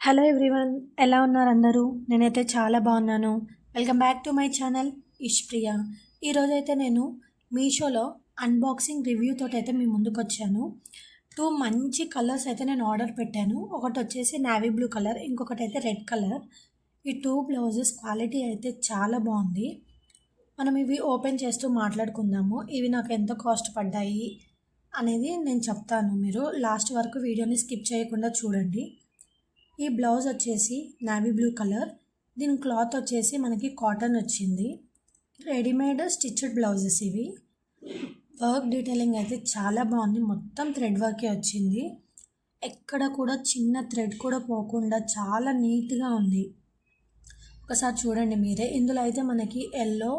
Hello everyone ఎలా ఉన్నారు అందరూ? నేనైతే చాలా బాగున్నాను. Welcome back to my channel Ishpriya ఈరోజు అయితే నేను మీషోలో అన్బాక్సింగ్ రివ్యూ తోటి అయితే మీ ముందుకు వచ్చాను టూ మంచి కలర్స్ అయితే నేను ఆర్డర్ పెట్టాను. ఒకటి వచ్చేసి నావీ బ్లూ కలర్ ఇంకొకటి అయితే రెడ్ కలర్ ఈ టూ బ్లౌజెస్ క్వాలిటీ అయితే చాలా బాగుంది. మనం ఇవి ఓపెన్ చేస్తూ మాట్లాడుకుందాము. ఇవి నాకు ఎంత కాస్ట్ పడ్డాయి అనేది నేను చెప్తాను మీరు. లాస్ట్ వరకు వీడియోని స్కిప్ చేయకుండా చూడండి. ఈ బ్లౌజ్ వచ్చేసి నావీ బ్లూ కలర్ దీని క్లాత్ వచ్చేసి మనకి కాటన్ వచ్చింది. రెడీమేడ్ స్టిచ్డ్ బ్లౌజెస్ ఇవి. వర్క్ డీటెయిలింగ్ అయితే చాలా బాగుంది. మొత్తం థ్రెడ్ వర్కే వచ్చింది. ఎక్కడ కూడా చిన్న థ్రెడ్ కూడా పోకుండా చాలా నీట్గా ఉంది. ఒకసారి చూడండి మీరే. ఇందులో అయితే మనకి yellow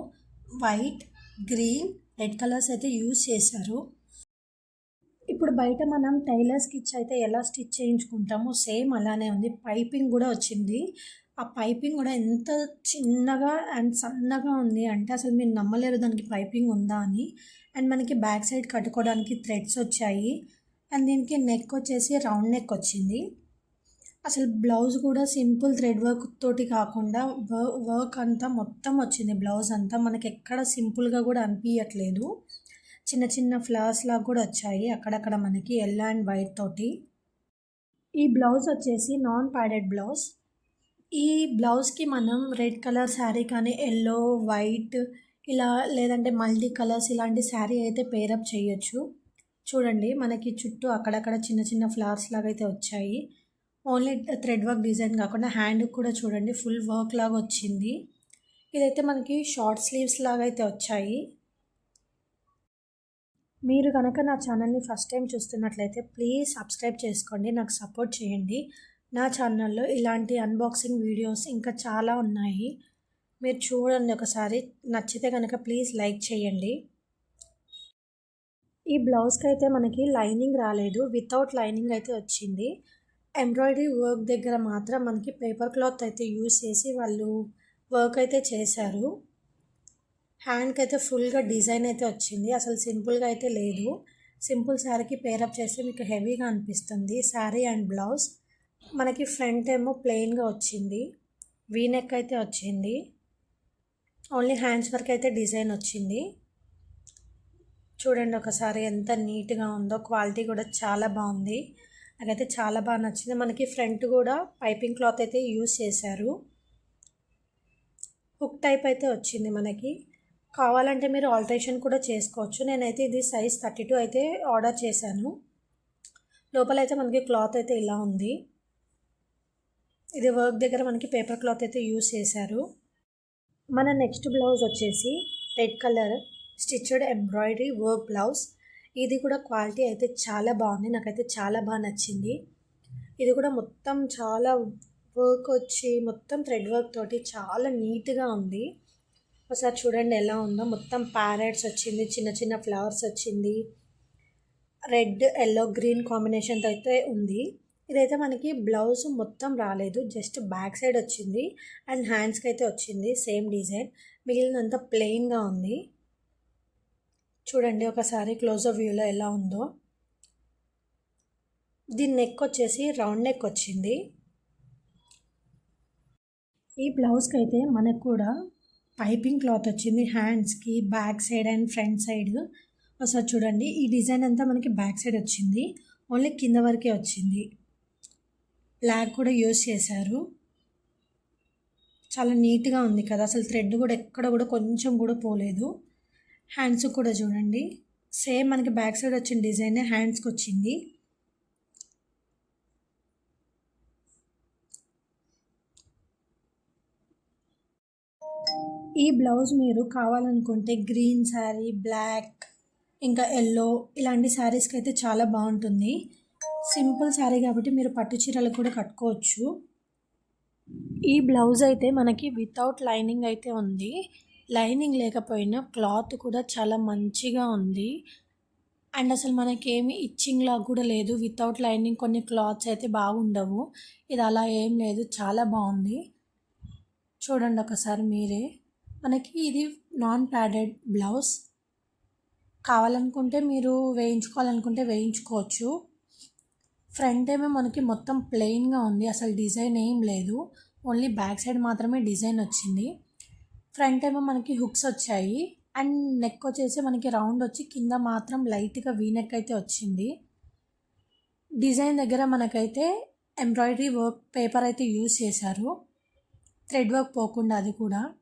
white green red colours అయితే యూజ్ చేశారు. ఇప్పుడు బయట మనం టైలర్స్కి స్టిచ్ అయితే ఎలా స్టిచ్ చేయించుకుంటామో సేమ్ అలానే ఉంది. పైపింగ్ కూడా వచ్చింది. ఆ పైపింగ్ కూడా ఎంత చిన్నగా అండ్ సన్నగా ఉంది అంటే అసలు మీరు నమ్మలేరు దానికి పైపింగ్ ఉందా అని. అండ్ మనకి బ్యాక్ సైడ్ కట్టుకోవడానికి థ్రెడ్స్ వచ్చాయి. అండ్ దీనికి నెక్ వచ్చేసి రౌండ్ నెక్ వచ్చింది. అసలు బ్లౌజ్ కూడా సింపుల్ థ్రెడ్ వర్క్ తోటి కాకుండా వర్క్ అంతా మొత్తం వచ్చింది. బ్లౌజ్ అంతా మనకి ఎక్కడ సింపుల్గా కూడా అనిపించట్లేదు చిన్న చిన్న ఫ్లవర్స్ లాగా కూడా వచ్చాయి. అక్కడక్కడ మనకి ఎల్లో అండ్ వైట్ తోటి. ఈ బ్లౌజ్ వచ్చేసి నాన్ ప్యాడెడ్ బ్లౌజ్. ఈ బ్లౌజ్కి మనం రెడ్ కలర్ శారీ కానీ ఎల్లో వైట్ ఇలా లేదంటే మల్టీ కలర్స్ ఇలాంటి శారీ అయితే పేరప్ చేయొచ్చు. చూడండి మనకి చుట్టూ అక్కడక్కడ చిన్న చిన్న ఫ్లవర్స్ లాగా అయితే వచ్చాయి. ఓన్లీ థ్రెడ్ వర్క్ డిజైన్ కాకుండా హ్యాండ్ కూడా చూడండి ఫుల్ వర్క్ లాగా వచ్చింది. ఇదైతే మనకి షార్ట్ స్లీవ్స్ లాగా అయితే వచ్చాయి. మీరు కనుక నా ఛానల్ని ఫస్ట్ టైం చూస్తున్నట్లయితే ప్లీజ్ సబ్స్క్రైబ్ చేసుకోండి నాకు సపోర్ట్ చేయండి. నా ఛానల్లో ఇలాంటి అన్బాక్సింగ్ వీడియోస్ ఇంకా చాలా ఉన్నాయి. మీరు చూడండి ఒకసారి నచ్చితే కనుక ప్లీజ్ లైక్ చేయండి. ఈ బ్లౌజ్కి అయితే మనకి లైనింగ్ రాలేదు వితౌట్ లైనింగ్ అయితే వచ్చింది. ఎంబ్రాయిడరీ వర్క్ దగ్గర మాత్రం మనకి పేపర్ క్లాత్ అయితే యూస్ చేసి వాళ్ళు వర్క్ అయితే చేశారు. హ్యాండ్కి అయితే ఫుల్గా డిజైన్ అయితే వచ్చింది. అసలు సింపుల్గా అయితే లేదు. సింపుల్ శారీకి పేరప్ చేస్తే మీకు హెవీగా అనిపిస్తుంది. Sari and blouse. మనకి ఫ్రంట్ ఏమో ప్లెయిన్గా వచ్చింది. వీనెక్ అయితే వచ్చింది. ఓన్లీ హ్యాండ్స్ వరకు అయితే డిజైన్ వచ్చింది. చూడండి ఒకసారి ఎంత నీట్గా ఉందో. క్వాలిటీ కూడా చాలా బాగుంది. నాకైతే చాలా బాగా నచ్చింది. మనకి ఫ్రంట్ కూడా పైపింగ్ క్లాత్ అయితే యూస్ చేశారు. హుక్ టైప్ అయితే వచ్చింది మనకి. కావాలంటే మీరు ఆల్టరేషన్ కూడా చేసుకోవచ్చు. నేనైతే ఇది సైజ్ థర్టీ టూ అయితే ఆర్డర్ చేశాను. లోపలైతే మనకి క్లాత్ అయితే ఇలా ఉంది. ఇది వర్క్ దగ్గర మనకి పేపర్ క్లాత్ అయితే యూస్ చేశారు. మన నెక్స్ట్ బ్లౌజ్ వచ్చేసి red colour stitched embroidery work blouse. ఇది కూడా క్వాలిటీ అయితే చాలా బాగుంది. నాకైతే చాలా బాగా నచ్చింది. ఇది కూడా మొత్తం చాలా వర్క్ వచ్చి మొత్తం థ్రెడ్ వర్క్ తోటి చాలా నీట్గా ఉంది. ఒకసారి చూడండి ఎలా ఉందో. మొత్తం ప్యారెట్స్ వచ్చింది చిన్న చిన్న ఫ్లవర్స్ వచ్చింది. రెడ్ ఎల్లో గ్రీన్ కాంబినేషన్తో అయితే ఉంది. ఇదైతే మనకి బ్లౌజ్ మొత్తం రాలేదు జస్ట్ బ్యాక్ సైడ్ వచ్చింది అండ్ హ్యాండ్స్కి అయితే వచ్చింది సేమ్ డిజైన్. మిగిలినంత ప్లెయిన్గా ఉంది. చూడండి ఒకసారి క్లోజర్ వ్యూలో ఎలా ఉందో. దీని నెక్ వచ్చేసి రౌండ్ నెక్ వచ్చింది. ఈ బ్లౌజ్కి అయితే మనకు కూడా పైపింగ్ క్లాత్ వచ్చింది. హ్యాండ్స్కి back side and front side. ఒకసారి చూడండి. ఈ డిజైన్ అంతా మనకి బ్యాక్ సైడ్ వచ్చింది. ఓన్లీ కింద వరకే వచ్చింది. బ్లాక్ కూడా యూస్ చేశారు. చాలా నీట్గా ఉంది కదా. అసలు థ్రెడ్ కూడా ఎక్కడ కూడా కొంచెం కూడా పోలేదు. హ్యాండ్స్ కూడా చూడండి. సేమ్ మనకి బ్యాక్ సైడ్ వచ్చిన డిజైనే హ్యాండ్స్కి వచ్చింది. ఈ బ్లౌజ్ మీరు కావాలనుకుంటే గ్రీన్ శారీ బ్లాక్ ఇంకా ఎల్లో ఇలాంటి శారీస్కి అయితే చాలా బాగుంటుంది. సింపుల్ శారీ కాబట్టి మీరు పట్టు చీరలు కూడా కట్టుకోవచ్చు. ఈ బ్లౌజ్ అయితే మనకి వితౌట్ లైనింగ్ అయితే ఉంది. లైనింగ్ లేకపోయినా క్లాత్ కూడా చాలా మంచిగా ఉంది. అండ్ అసలు మనకేమి ఇచ్చింగ్ లాగా కూడా లేదు. వితౌట్ లైనింగ్ కొన్ని క్లాత్స్ అయితే బాగుండవు. ఇది అలా ఏం లేదు. చాలా బాగుంది. చూడండి ఒకసారి మీరే. మనకి ఇది నాన్ ప్యాడెడ్ బ్లౌజ్. కావాలనుకుంటే మీరు వేయించుకోవాలనుకుంటే వేయించుకోవచ్చు. ఫ్రంట్ ఏమో మనకి మొత్తం ప్లెయిన్గా ఉంది అసలు డిజైన్ ఏం లేదు. ఓన్లీ బ్యాక్ సైడ్ మాత్రమే డిజైన్ వచ్చింది. ఫ్రంట్ ఏమో మనకి హుక్స్ వచ్చాయి. అండ్ నెక్ వచ్చేసి మనకి రౌండ్ వచ్చి కింద మాత్రం లైట్గా వీనెక్ అయితే వచ్చింది. డిజైన్ దగ్గర మనకైతే ఎంబ్రాయిడరీ వర్క్ పేపర్ అయితే యూజ్ చేశారు. థ్రెడ్ వర్క్ పోకుండా అది కూడా.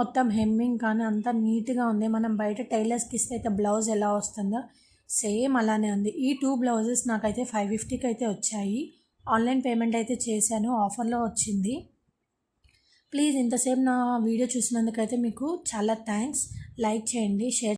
మొత్తం హెమ్మింగ్ కానీ అంతా నీట్గా ఉంది. మనం బయట టైలర్స్కి ఇస్తే అయితే బ్లౌజ్ ఎలా వస్తుందో సేమ్ అలానే ఉంది. ఈ టూ బ్లౌజెస్ నాకైతే ఫైవ్ ఫిఫ్టీకి అయితే వచ్చాయి. ఆన్లైన్ పేమెంట్ అయితే చేశాను. ఆఫర్లో వచ్చింది. ప్లీజ్ ఇంతసేపు నా వీడియో చూసినందుకైతే మీకు చాలా థ్యాంక్స్. లైక్ చేయండి షేర్